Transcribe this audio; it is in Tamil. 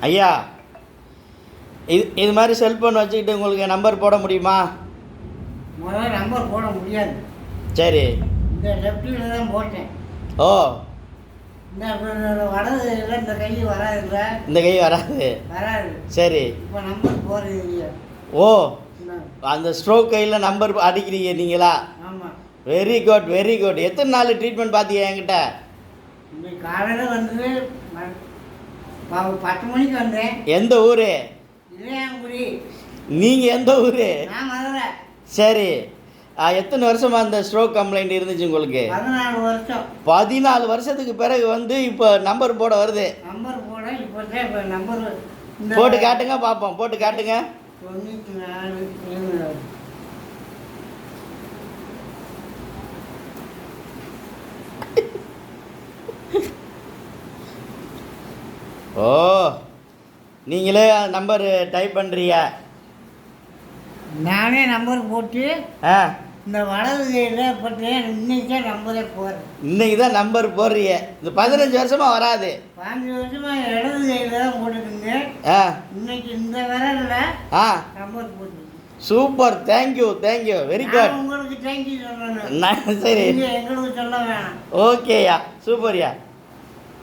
ஐயா இது இது மாதிரி செல்ஃபோன் வச்சுக்கிட்டு உங்களுக்கு நம்பர் போட முடியுமா? முதல்ல நம்பர் போட முடியாது. சரி. இந்த லெஃப்டில் தான் போட்டேன். ஓ. இந்த வலது இல்லை இந்த கை வராதுல்ல இந்த கை வராது. வராது. சரி. இப்போ நம்பர் இல்லையா ஓ? அந்த ஸ்ட்ரோக் கையில் நம்பர் அடிக்கிறீங்க நீங்களா? ஆமாம் வெரி குட் வெரி குட் எத்தனை நாள் ட்ரீட்மெண்ட் பார்த்தீங்க என்கிட்ட? காலையில் வந்து பத்து மணிக்கு வந்தேன். எந்த ஊர்? நீங்கள் எந்த ஊர்? சரி. எத்தனை வருஷமா அந்த ஸ்ட்ரோக் கம்ப்ளைண்ட் இருந்துச்சு உங்களுக்கு? பதினாலு வருஷம். பதினாலு வருஷத்துக்கு பிறகு வந்து இப்போ நம்பர் போட வருது. நம்பர் போட இப்போ நம்பர் போட்டு காட்டுங்க பார்ப்போம் போட்டு காட்டுங்க. தொண்ணூற்றி நாலு ஓ நீங்களே நம்பர் டைப் பண்ணுறீங்க நானே நம்பர் போட்டு ஆ. இந்த வலது கையில் போட்டேன் இன்னைக்கே நம்பரே போகிறேன் இன்னைக்கு தான் நம்பர் போடுறீங்க. இந்த பதினஞ்சு வருஷமா வராது. பாஞ்சு வருஷமா இடது கையில் தான் போட்டுருங்க ஆ. இன்னைக்கு இந்த விரல்ல ஆ. நம்பர் போட்டு super thank you thank you very good உங்களுக்கு தேங்க்யூ சொல்லணும். நான் சரி. எங்களுக்கு சொல்ல வேணாம். ஓகேயா சூப்பர்யா